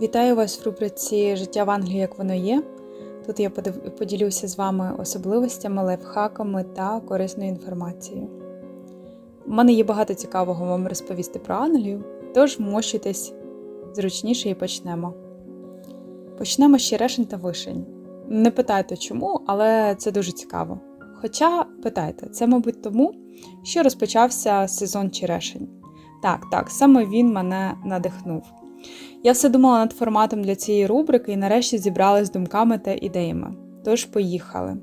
Вітаю вас в рубриці Життя в Англії, як воно є. Тут я поділюся з вами особливостями, лайфхаками та корисною інформацією. У мене є багато цікавого вам розповісти про Англію, тож мощуйтесь зручніше і почнемо. Почнемо з черешень та вишень. Не питайте чому, але це дуже цікаво. Хоча питайте, це, мабуть, тому, що розпочався сезон черешень. Так, так, саме він мене надихнув. Я все думала над форматом для цієї рубрики і нарешті зібралась з думками та ідеями. Тож поїхали.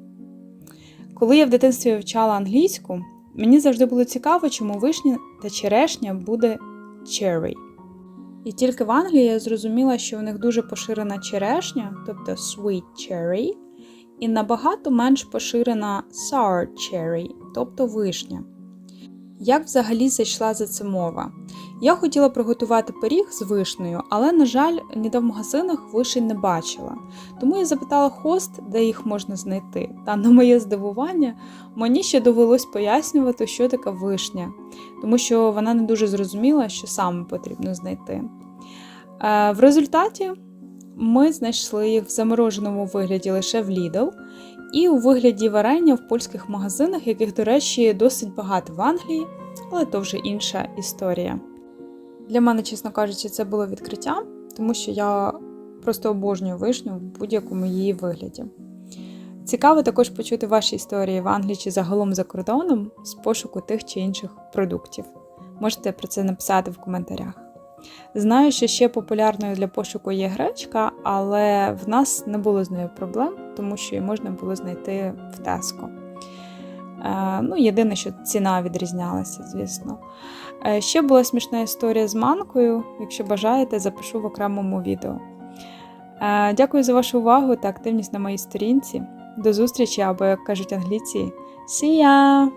Коли я в дитинстві вивчала англійську, мені завжди було цікаво, чому вишня та черешня буде cherry. І тільки в Англії я зрозуміла, що у них дуже поширена черешня, тобто sweet cherry, і набагато менш поширена sour cherry, тобто вишня. Як взагалі зайшла за це мова? Я хотіла приготувати пиріг з вишнею, але, на жаль, ніде в магазинах вишень не бачила. Тому я запитала хост, де їх можна знайти. Та на моє здивування, мені ще довелось пояснювати, що таке вишня, тому що вона не дуже зрозуміла, що саме потрібно знайти. Е, В результаті ми знайшли їх в замороженому вигляді лише в Lidl, і у вигляді варення в польських магазинах, яких, до речі, досить багато в Англії, але то вже інша історія. Для мене, чесно кажучи, це було відкриття, тому що я просто обожнюю вишню в будь-якому її вигляді. Цікаво також почути ваші історії в Англії чи загалом за кордоном з пошуку тих чи інших продуктів. Можете про це написати в коментарях. Знаю, що ще популярною для пошуку є гречка, але в нас не було з нею проблем, тому що її можна було знайти в Теско. Е, ну, єдине, що ціна відрізнялася, звісно. Е, Ще була смішна історія з манкою. Якщо бажаєте, запишу в окремому відео. Е, Дякую за вашу увагу та активність на моїй сторінці. До зустрічі або, як кажуть англійці, see ya!